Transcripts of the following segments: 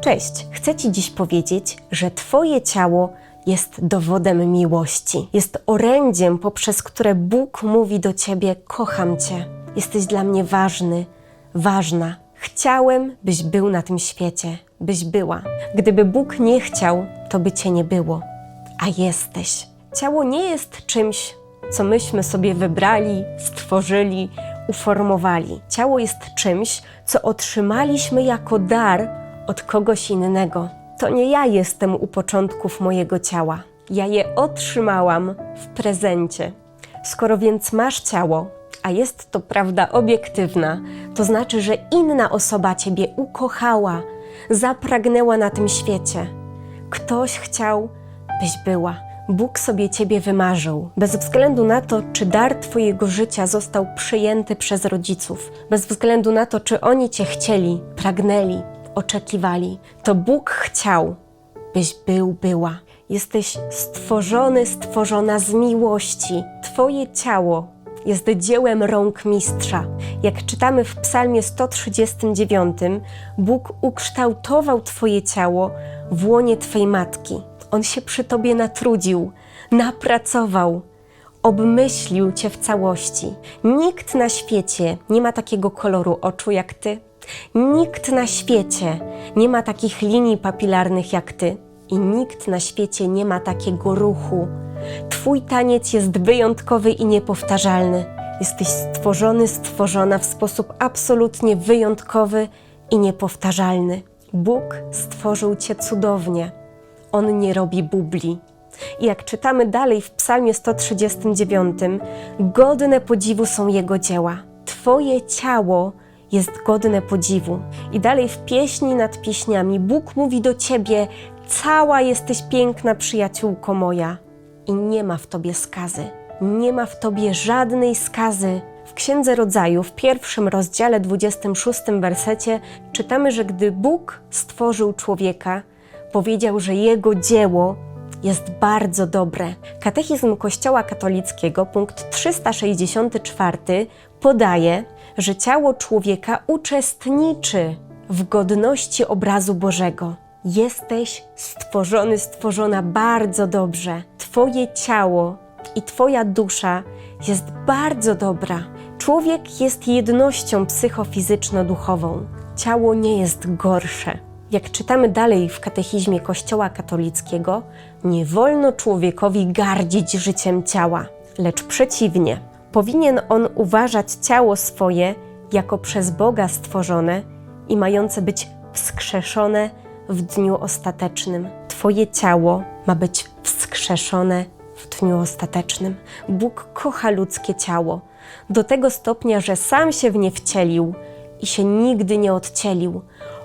Cześć, chcę Ci dziś powiedzieć, że Twoje ciało jest dowodem miłości. Jest orędziem, poprzez które Bóg mówi do Ciebie: Kocham Cię, jesteś dla mnie ważny, ważna. Chciałem, byś był na tym świecie, byś była. Gdyby Bóg nie chciał, to by Cię nie było, a jesteś. Ciało nie jest czymś, co myśmy sobie wybrali, stworzyli, uformowali. Ciało jest czymś, co otrzymaliśmy jako dar od kogoś innego. To nie ja jestem u początków mojego ciała. Ja je otrzymałam w prezencie. Skoro więc masz ciało, a jest to prawda obiektywna, to znaczy, że inna osoba ciebie ukochała, zapragnęła na tym świecie. Ktoś chciał, byś była. Bóg sobie ciebie wymarzył, bez względu na to, czy dar twojego życia został przyjęty przez rodziców, bez względu na to, czy oni cię chcieli, pragnęli, oczekiwali. To Bóg chciał, byś był, była. Jesteś stworzony, stworzona z miłości. Twoje ciało jest dziełem rąk mistrza. Jak czytamy w Psalmie 139, Bóg ukształtował Twoje ciało w łonie Twej matki. On się przy Tobie natrudził, napracował, obmyślił Cię w całości. Nikt na świecie nie ma takiego koloru oczu jak Ty. Nikt na świecie nie ma takich linii papilarnych jak Ty. I nikt na świecie nie ma takiego ruchu. Twój taniec jest wyjątkowy i niepowtarzalny. Jesteś stworzony, stworzona w sposób absolutnie wyjątkowy i niepowtarzalny. Bóg stworzył Cię cudownie. On nie robi bubli. I jak czytamy dalej w Psalmie 139, godne podziwu są Jego dzieła. Twoje ciało jest godne podziwu. I dalej w pieśni nad pieśniami Bóg mówi do Ciebie: Cała jesteś piękna, przyjaciółko moja. I nie ma w Tobie skazy. Nie ma w Tobie żadnej skazy. W Księdze Rodzaju, w pierwszym rozdziale, 26 wersecie, czytamy, że gdy Bóg stworzył człowieka, powiedział, że jego dzieło jest bardzo dobre. Katechizm Kościoła katolickiego, punkt 364, podaje, że ciało człowieka uczestniczy w godności obrazu Bożego. Jesteś stworzony, stworzona bardzo dobrze. Twoje ciało i Twoja dusza jest bardzo dobra. Człowiek jest jednością psychofizyczno-duchową. Ciało nie jest gorsze. Jak czytamy dalej w katechizmie Kościoła katolickiego, nie wolno człowiekowi gardzić życiem ciała, lecz przeciwnie, powinien on uważać ciało swoje jako przez Boga stworzone i mające być wskrzeszone w dniu ostatecznym. Twoje ciało ma być wskrzeszone w dniu ostatecznym. Bóg kocha ludzkie ciało do tego stopnia, że sam się w nie wcielił i się nigdy nie odcielił.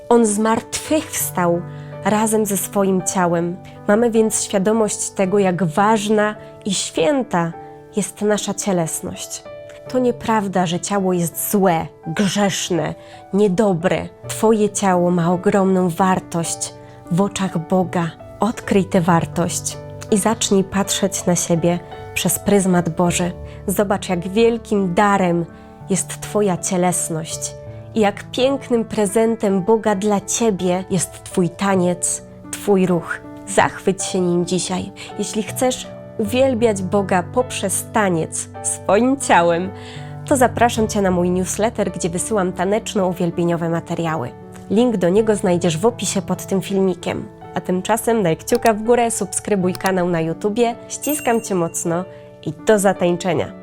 On z martwych wstał razem ze swoim ciałem. Mamy więc świadomość tego, jak ważna i święta jest nasza cielesność. To nieprawda, że ciało jest złe, grzeszne, niedobre. Twoje ciało ma ogromną wartość w oczach Boga. Odkryj tę wartość i zacznij patrzeć na siebie przez pryzmat Boży. Zobacz, jak wielkim darem jest Twoja cielesność i jak pięknym prezentem Boga dla Ciebie jest Twój taniec, Twój ruch. Zachwyć się nim dzisiaj. Jeśli chcesz uwielbiać Boga poprzez taniec swoim ciałem, to zapraszam Cię na mój newsletter, gdzie wysyłam taneczno-uwielbieniowe materiały. Link do niego znajdziesz w opisie pod tym filmikiem. A tymczasem daj kciuka w górę, subskrybuj kanał na YouTubie, ściskam Cię mocno i do zatańczenia.